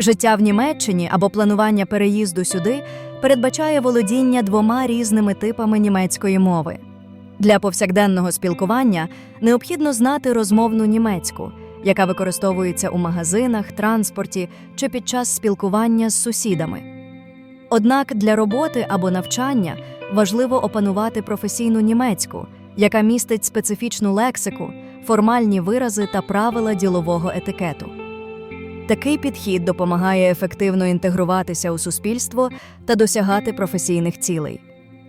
Життя в Німеччині або планування переїзду сюди передбачає володіння двома різними типами німецької мови. Для повсякденного спілкування необхідно знати розмовну німецьку, яка використовується у магазинах, транспорті чи під час спілкування з сусідами. Однак для роботи або навчання важливо опанувати професійну німецьку, яка містить специфічну лексику, формальні вирази та правила ділового етикету. Такий підхід допомагає ефективно інтегруватися у суспільство та досягати професійних цілей.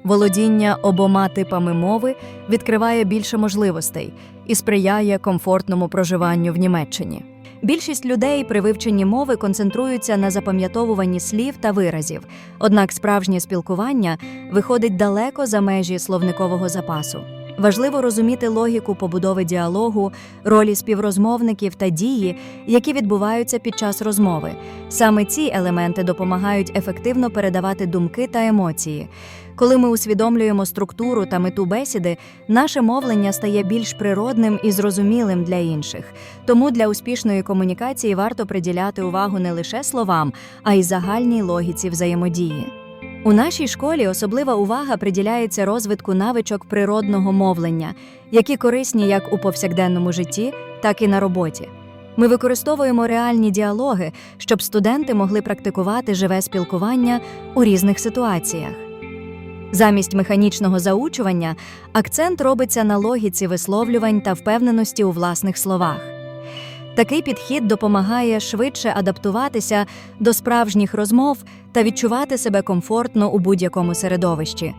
Володіння обома типами мови відкриває більше можливостей і сприяє комфортному проживанню в Німеччині. Більшість людей при вивченні мови концентруються на запам'ятовуванні слів та виразів, однак справжнє спілкування виходить далеко за межі словникового запасу. Важливо розуміти логіку побудови діалогу, ролі співрозмовників та дії, які відбуваються під час розмови. Саме ці елементи допомагають ефективно передавати думки та емоції. Коли ми усвідомлюємо структуру та мету бесіди, наше мовлення стає більш природним і зрозумілим для інших. Тому для успішної комунікації варто приділяти увагу не лише словам, а й загальній логіці взаємодії. У нашій школі особлива увага приділяється розвитку навичок природного мовлення, які корисні як у повсякденному житті, так і на роботі. Ми використовуємо реальні діалоги, щоб студенти могли практикувати живе спілкування у різних ситуаціях. Замість механічного заучування акцент робиться на логіці висловлювань та впевненості у власних словах. Такий підхід допомагає швидше адаптуватися до справжніх розмов та відчувати себе комфортно у будь-якому середовищі.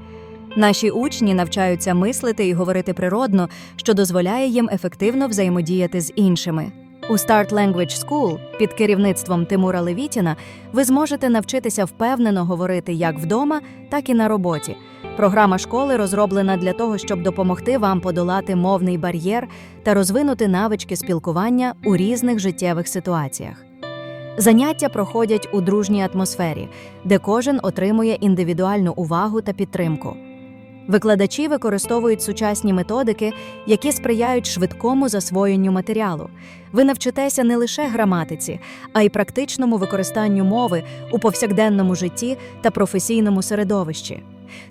Наші учні навчаються мислити і говорити природно, що дозволяє їм ефективно взаємодіяти з іншими. У Start Language School під керівництвом Тимура Левітіна ви зможете навчитися впевнено говорити як вдома, так і на роботі. Програма школи розроблена для того, щоб допомогти вам подолати мовний бар'єр та розвинути навички спілкування у різних життєвих ситуаціях. Заняття проходять у дружній атмосфері, де кожен отримує індивідуальну увагу та підтримку. Викладачі використовують сучасні методики, які сприяють швидкому засвоєнню матеріалу. Ви навчитеся не лише граматиці, а й практичному використанню мови у повсякденному житті та професійному середовищі.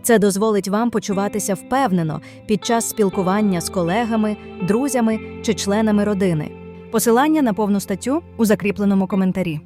Це дозволить вам почуватися впевнено під час спілкування з колегами, друзями чи членами родини. Посилання на повну статтю у закріпленому коментарі.